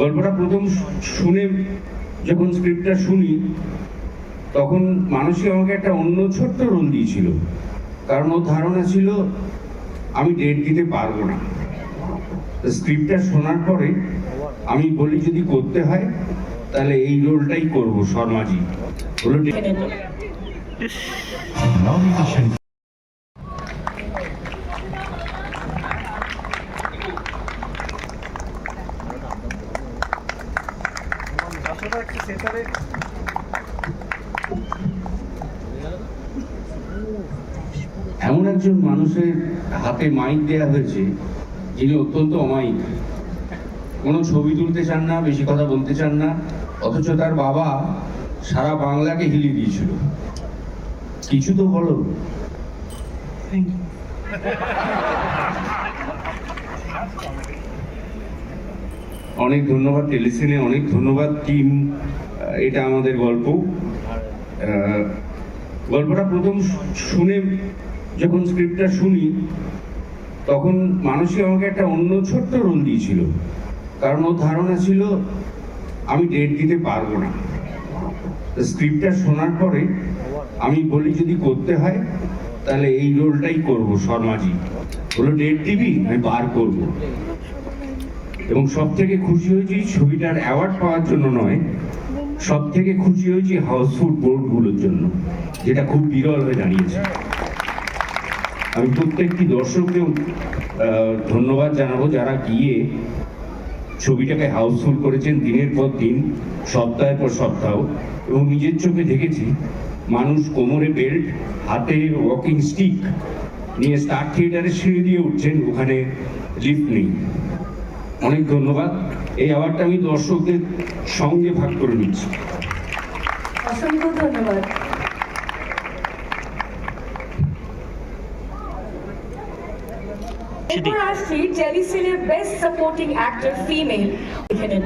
গল্পটা প্রথম শুনে যখন স্ক্রিপ্টটা শুনি, তখন মানুষই আমাকে একটা অন্য ছোট্ট রোল দিয়েছিল। কারণ ওর ধারণা ছিল, আমি ডেট দিতে পারব না। স্ক্রিপ্টটা শোনার পরে আমি বলি, যদি করতে হয়, তাহলে এই রোলটাই করব, শর্মাজি। এমন একজন মানুষের হাতে মাইক দেয়া হয়েছে যিনি অত্যন্ত অমায়িক। কোনো ছবি তুলতে চান না বেশি কথা বলতে চান না অথচ তার বাবা সারা বাংলাকে হিলিয়ে দিয়েছিল। কিছু তো বলো অনেক ধন্যবাদ, টেলিসিনে অনেক ধন্যবাদ, টিম এটা আমাদের গল্প। গল্পটা প্রথম শুনে যখন স্ক্রিপ্টটা শুনি, তখন মানুষই আমাকে একটা অন্য ছোট্ট রোল দিয়েছিল। কারণ ওর ধারণা ছিল, আমি ডেট দিতে পারব না। স্ক্রিপ্টটা শোনার পরে আমি বলি, যদি করতে হয়, তাহলে এই রোলটাই করব, শর্মাজি। হলো ডেট দিবি? আমি বার করব। এবং সব থেকে খুশি হয়েছি ছবিটার অ্যাওয়ার্ড পাওয়ার জন্য নয় সব থেকে খুশি হয়েছি হাউসফুল বোর্ডগুলোর জন্য, যেটা খুব বিরল হয়ে দাঁড়িয়েছে। আমি প্রত্যেকটি দর্শককেও ধন্যবাদ জানাব যারা গিয়ে ছবিটাকে হাউসফুল করেছেন দিনের পর দিন, সপ্তাহের পর সপ্তাহ, এবং নিজের চোখে দেখেছি মানুষ কোমরে বেল্ট হাতে ওয়াকিং স্টিক নিয়ে স্টার থিয়েটারের সিঁড়ি দিয়ে উঠছেন, ওখানে লিফট নেই। অনেক ধন্যবাদ। এই অ্যাওয়ার্ডটা আমি দর্শকদের সঙ্গে ভাগ করে নিচ্ছি। অসংখ্য ধন্যবাদ। এরপর আসছি টেলিসিনের বেস্ট সাপোর্টিং অ্যাক্টর ফিমেল এখানে